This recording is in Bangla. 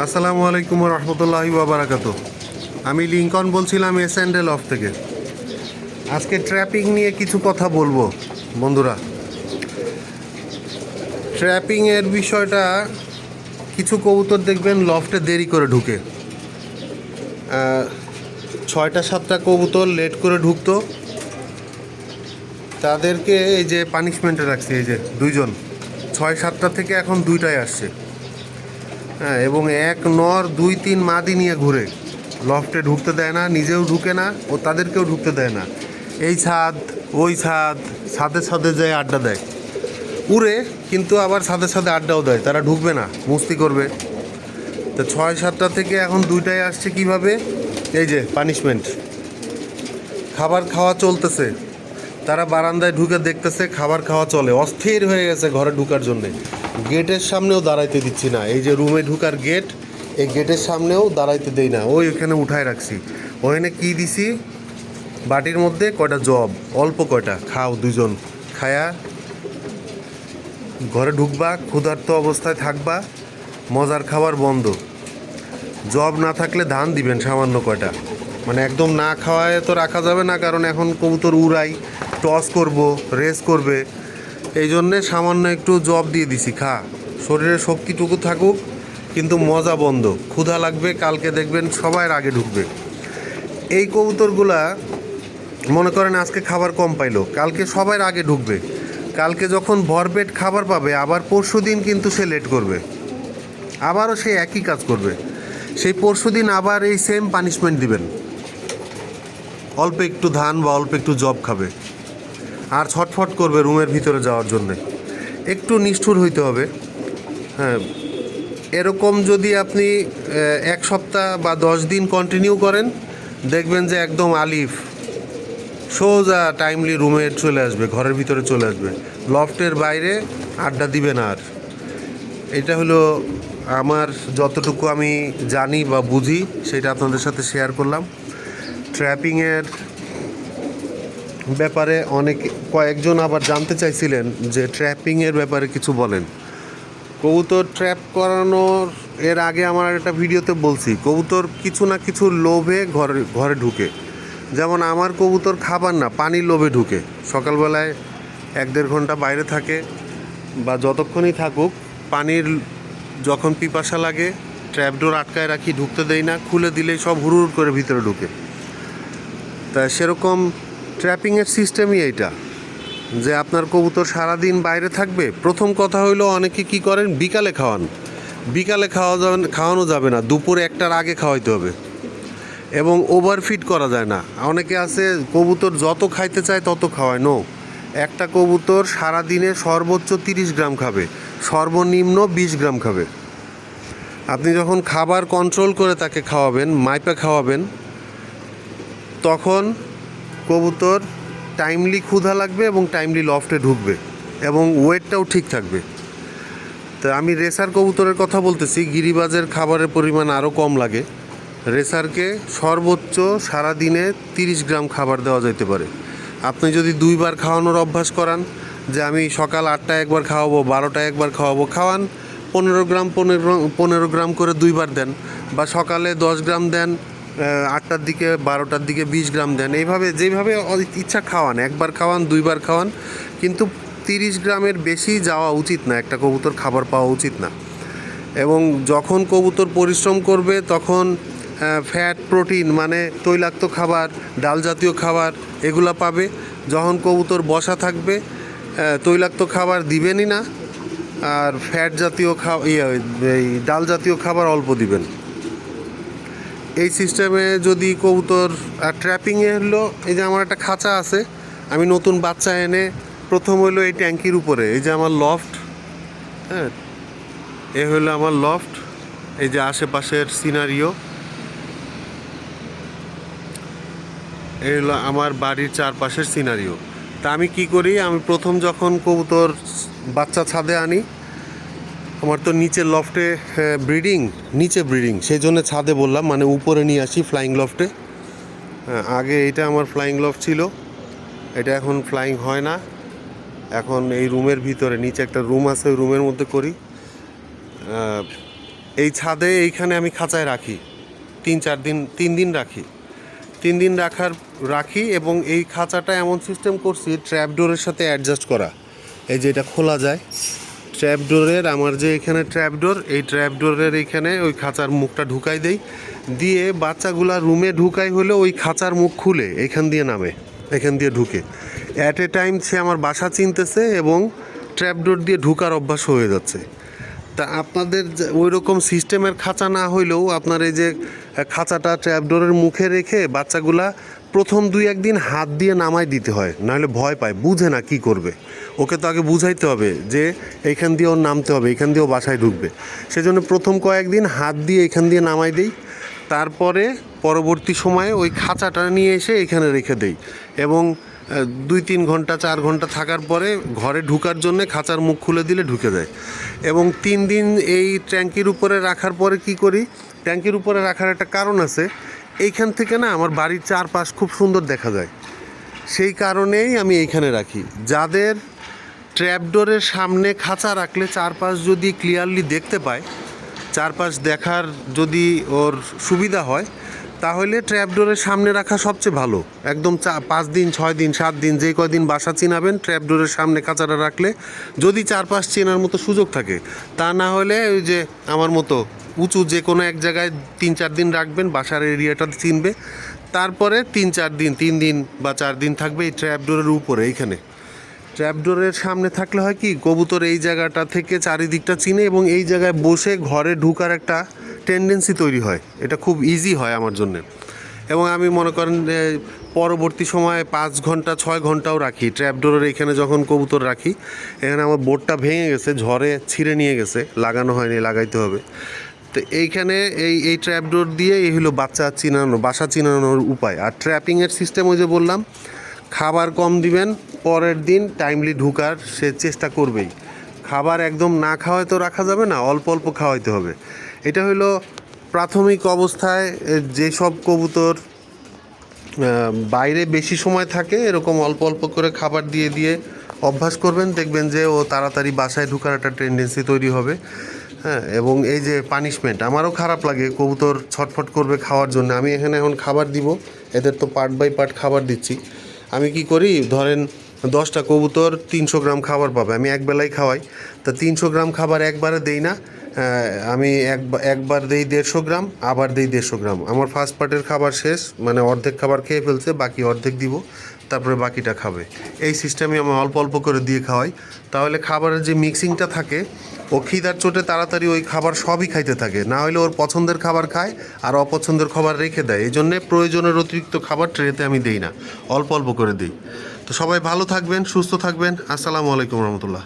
আসসালামু আলাইকুম রহমতুল্লাহি বাবারাকাত আমি লিঙ্কন বলছিলাম এস অ্যান্ডেল অফ থেকে। আজকে ট্র্যাপিং নিয়ে কিছু কথা বলব, বন্ধুরা। ট্র্যাপিংয়ের বিষয়টা কিছু কবুতর দেখবেন লফটে দেরি করে ঢুকে। ছয়টা, সাতটা কবুতর লেট করে ঢুকতো। তাদেরকে এই যে পানিশমেন্টে রাখছি, এই যে দুইজন। ছয়, সাতটা থেকে এখন দুইটায় আসছে। হ্যাঁ এবং এক নর, দুই তিন মাদি নিয়ে ঘুরে। লফটে ঢুকতে দেয় না, নিজেও ঢুকে না, ও তাদেরকেও ঢুকতে দেয় না। এই ছাদ, ওই ছাদ, ছাদে ছাদে যায় আড্ডা দেয়। উড়ে, কিন্তু আবার ছাদে ছাদে আড্ডাও দেয়, তারা ঢুকবে না, মুস্তি করবে। তো ছয় সাতটা থেকে এখন দুইটায় আসছে কীভাবে? এই যে পানিশমেন্ট খাবার খাওয়া চলতেছে। তারা বারান্দায় ঢুকে দেখতেছে, খাবার খাওয়া চলে। অস্থির হয়ে গেছে ঘরে ঢুকার জন্যে। গেটের সামনেও দাঁড়াইতে দিচ্ছি না। এই যে রুমে ঢুকার গেট, এই গেটের সামনেও দাঁড়াইতে দেই না। ওই ওখানে উঠায় রাখছি। ওখানে কি দিছি? বাটির মধ্যে কয়টা জব? অল্প কয়টা। খাও দুজন খায়া ঘরে ঢুকবা, ক্ষুধার্ত অবস্থায় থাকবা, মজার খাবার বন্ধ। জব না থাকলে ধান দিবেন সামান্য কয়টা। মানে একদম না খাওয়ায় তো রাখা যাবে না, কারণ এখন কবুতর উড়াই, টস করব, রেস করবে। এই জন্যে সামান্য একটু জব দিয়ে দিছি, খা। শরীরে শক্তিটুকু থাকুক, কিন্তু মজা বন্ধ। ক্ষুধা লাগবে, কালকে দেখবেন সবার আগে ঢুকবে। এই কবুতরগুলা, মনে করেন আজকে খাবার কম পাইলো, কালকে সবার আগে ঢুকবে। কালকে যখন ভরপেট খাবার পাবে, আবার পরশু দিন কিন্তু সে লেট করবে। আবারও সে একই কাজ করবে। সেই পরশু দিন আবার এই সেম পানিশমেন্ট দিবেন। অল্প একটু ধান বা অল্প একটু জব খাবে। আর ছটফট করবে রুমের ভিতরে যাওয়ার জন্যে। একটু নিষ্ঠুর হইতে হবে। হ্যাঁ এরকম যদি আপনি এক সপ্তাহ বা দশ দিন কন্টিনিউ করেন, দেখবেন যে একদম আলিফ, সোজা টাইমলি রুমে চলে আসবে, ঘরের ভিতরে চলে আসবে। লফটের বাইরে আড্ডা দিবে না আর। এটা হলো আমার যতটুকু আমি জানি বা বুঝি, সেটা আপনাদের সাথে শেয়ার করলাম। ট্র্যাপিংয়ের ব্যাপারে অনেক কয়েকজন আবার জানতে চাইছিলেন যে ট্র্যাপিংয়ের ব্যাপারে কিছু বলেন। কবুতর ট্র্যাপ করানোর, এর আগে আমার একটা ভিডিওতে বলছি, কবুতর কিছু না কিছু লোভে ঘরে ঘরে ঢুকে। যেমন আমার কবুতর খাবার না, পানির লোভে ঢুকে। সকালবেলায় এক দেড় ঘণ্টা বাইরে থাকে বা যতক্ষণই থাকুক, পানির যখন পিপাসা লাগে ট্র্যাপডোর আটকায় রাখি, ঢুকতে দেই না, খুলে দিলেই সব হুড় করে ভিতরে ঢুকে। তা সেরকম ট্র্যাপিংয়ের সিস্টেমই এইটা। যে আপনার কবুতর সারাদিন বাইরে থাকবে, প্রথম কথা হইল অনেকে কি করেন, বিকালে খাওয়ান। বিকালে খাওয়া যাবে, খাওয়ানো যাবে না, দুপুরে একটার আগে খাওয়াইতে হবে। এবং ওভারফিড করা যায় না। অনেকে আছে, কবুতর যত খাইতে চায় তত খাওয়ায় নো একটা কবুতর সারাদিনে সর্বোচ্চ তিরিশ গ্রাম খাবে, সর্বনিম্ন বিশ গ্রাম খাবে। আপনি যখন খাবার কন্ট্রোল করে তাকে খাওয়াবেন, মাইপা খাওয়াবেন, তখন কবুতর টাইমলি ক্ষুধা লাগবে এবং টাইমলি লফটে ঢুকবে এবং ওয়েটটাও ঠিক থাকবে। তো আমি রেসার কবুতরের কথা বলতেছি, গিরিবাজের খাবারের পরিমাণ আরও কম লাগে। রেসারকে সর্বোচ্চ সারাদিনে তিরিশ গ্রাম খাবার দেওয়া যেতে পারে। আপনি যদি দুইবার খাওয়ানোর অভ্যাস করান যে আমি সকাল আটটায় একবার খাওয়াবো, বারোটায় একবার খাওয়াবো, খাওয়ান, পনেরো গ্রাম, পনেরো পনেরো গ্রাম করে দুইবার দেন বা সকালে দশ গ্রাম দেন আটটার দিকে, বারোটার দিকে বিশ গ্রাম দেন। এইভাবে, যেভাবে ইচ্ছা খাওয়ান, একবার খাওয়ান, দুইবার খাওয়ান, কিন্তু তিরিশ গ্রামের বেশি যাওয়া উচিত না। একটা কবুতর খাবার পাওয়া উচিত না। এবং যখন কবুতর পরিশ্রম করবে, তখন ফ্যাট প্রোটিন মানে তৈলাক্ত খাবার ডাল জাতীয় খাবার, এগুলা পাবে। যখন কবুতর বসা থাকবে তৈলাক্ত খাবার দিবেনই না, আর ফ্যাট জাতীয় খাওয়া ইয়ে এই ডাল জাতীয় খাবার অল্প দিবেন। এই সিস্টেমে যদি কবুতর ট্র্যাপিংয়ে হলো, এই যে আমার একটা খাঁচা আছে, আমি নতুন বাচ্চা এনে প্রথম হলো এই ট্যাঙ্কির উপরে, এই যে আমার লফট হ্যাঁ এ হলো আমার লফট এই যে আশেপাশের সিনারিও এই হলো আমার বাড়ির চারপাশের সিনারিও তা আমি কি করি, আমি প্রথম যখন কবুতর বাচ্চা ছাদে আনি আমার তো নিচে লফটে ব্রিডিং নিচে ব্রিডিং সেই জন্য ছাদে বললাম মানে উপরে নিয়ে আসি ফ্লাইং লফটে হ্যাঁ, আগে এটা আমার ফ্লাইং লফট ছিল এটা এখন ফ্লাইং হয় না। এখন এই রুমের ভিতরে নিচে একটা রুম আছে ওই রুমের মধ্যে করি। এই ছাদে এইখানে আমি খাঁচায় রাখি তিন চার দিন তিন দিন রাখি। তিন দিন রাখার রাখি এবং এই খাঁচাটা এমন সিস্টেম করছি ট্র্যাপ ডোরের সাথে অ্যাডজাস্ট করা এই যে এটা খোলা যায়। ট্র্যাপ ডোরের আমার যে এখানে ট্র্যাপ ডোর এই ট্র্যাপ ডোরের এইখানে ওই খাঁচার মুখটা ঢুকাই দেই। দিয়ে বাচ্চাগুলা রুমে ঢুকাই হলে ওই খাঁচার মুখ খুলে, এখান দিয়ে নামে, এখান দিয়ে ঢুকে। অ্যাট এ টাইম সে আমার বাসা চিনতেছে এবং ট্র্যাপ ডোর দিয়ে ঢুকার অভ্যাস হয়ে যাচ্ছে। তা আপনাদের ওই রকম সিস্টেমের খাঁচা না হইলেও আপনার এই যে খাঁচাটা ট্র্যাপডোরের মুখে রেখে বাচ্চাগুলা প্রথম দুই একদিন হাত দিয়ে নামাই দিতে হয়, নাহলে ভয় পায়, বুঝে না কি করবে। ওকে তো আগে বুঝাইতে হবে যে এইখান দিয়ে ওর নামতে হবে এখান দিয়ে ও বাসায় ঢুকবে। সেজন্য প্রথম কয়েকদিন হাত দিয়ে এখান দিয়ে নামাই দেই, তারপরে পরবর্তী সময়ে ওই খাঁচাটা নিয়ে এসে এখানে রেখে দেই এবং দুই তিন ঘণ্টা, চার ঘণ্টা থাকার পরে ঘরে ঢুকার জন্য খাঁচার মুখ খুলে দিলে ঢুকে যায়। এবং তিন দিন এই ট্যাঙ্কির উপরে রাখার পরে কি করি? ট্যাঙ্কির উপরে রাখার একটা কারণ আছে এইখান থেকে না আমার বাড়ির চারপাশ খুব সুন্দর দেখা যায়। সেই কারণেই আমি এইখানে রাখি। যাদের ট্র্যাপডোরের সামনে খাঁচা রাখলে চারপাশ যদি ক্লিয়ারলি দেখতে পায়, চারপাশ দেখার যদি ওর সুবিধা হয় তাহলে ট্র্যাপডোরের সামনে রাখা সবচেয়ে ভালো। একদম চা পাঁচ দিন, ছয় দিন, সাত দিন, যে কয়দিন বাসা চিনাবেন ট্র্যাপডোরের সামনে খাঁচাটা রাখলে যদি চারপাশ চেনার মতো সুযোগ থাকে, তা না হলে ওই যে আমার মতো উঁচু যে কোনো এক জায়গায় তিন চার দিন রাখবেন, বাসার এরিয়াটা চিনবে। তারপরে তিন চার দিন, তিন দিন বা চার দিন থাকবে এই ট্র্যাপডোরের উপরে, এইখানে। ট্র্যাপডোরের সামনে থাকলে হয় কি, কবুতর এই জায়গাটা থেকে চারিদিকটা চিনে এবং এই জায়গায় বসে ঘরে ঢুকার একটা টেন্ডেন্সি তৈরি হয়। এটা খুব ইজি হয় আমার জন্য। এবং আমি মনে করেন পরবর্তী সময়ে পাঁচ ঘণ্টা, ছয় ঘন্টাও রাখি। ট্র্যাপডোরের এখানে যখন কবুতর রাখি, এখানে আমার বোর্ডটা ভেঙে গেছে, ঝড়ে ছিঁড়ে নিয়ে গেছে। লাগানো হয়নি, লাগাইতে হবে। তো এইখানে এই এই ট্র্যাপডোর দিয়ে এই হলো বাচ্চা চিনানো, বাসা চিনানোর উপায়। আর ট্র্যাপিংয়ের সিস্টেম ওই যে বললাম, খাবার কম দিবেন, পরের দিন টাইমলি ঢুকার সে চেষ্টা করবেই। খাবার একদম না খাওয়াই তো রাখা যাবে না, অল্প অল্প খাওয়াইতে হবে। এটা হলো প্রাথমিক অবস্থায় যেসব কবুতর বাইরে বেশি সময় থাকে, এরকম অল্প অল্প করে খাবার দিয়ে দিয়ে অভ্যাস করবেন, দেখবেন যে ও তাড়াতাড়ি বাসায় ঢুকার একটা টেন্ডেন্সি তৈরি হবে। হ্যাঁ এবং এই যে পানিশমেন্ট আমারও খারাপ লাগে কবুতর ছটফট করবে খাওয়ার জন্য। আমি এখানে এখন খাবার দিব, এদের তো পার্ট বাই পার্ট খাবার দিচ্ছি। আমি কি করি, ধরেন দশটা কবুতর তিনশো গ্রাম খাবার পাবে, আমি একবেলাই খাওয়াই। তা তিনশো গ্রাম খাবার একবারে দেই না আমি এক একবার দেই দেড়শো গ্রাম, আবার দেই দেড়শো গ্রাম। আমার ফার্স্ট পার্টের খাবার শেষ মানে অর্ধেক খাবার খেয়ে ফেলছে, বাকি অর্ধেক দিব, তারপরে বাকিটা খাবে। এই সিস্টেমে আমি অল্প অল্প করে দিয়ে খাওয়াই। তাহলে খাবারের যে মিক্সিংটা থাকে, ও খিদার চোটে তাড়াতাড়ি ওই খাবার সবই খাইতে থাকে। না হলে ওর পছন্দের খাবার খায়, আর অপছন্দের খাবার রেখে দেয়। এই জন্যে প্রয়োজনের অতিরিক্ত খাবার ট্রেতে আমি দেই না। অল্প অল্প করে দিই। তো সবাই ভালো থাকবেন, সুস্থ থাকবেন। আসসালামু আলাইকুম রহমতুল্লাহ।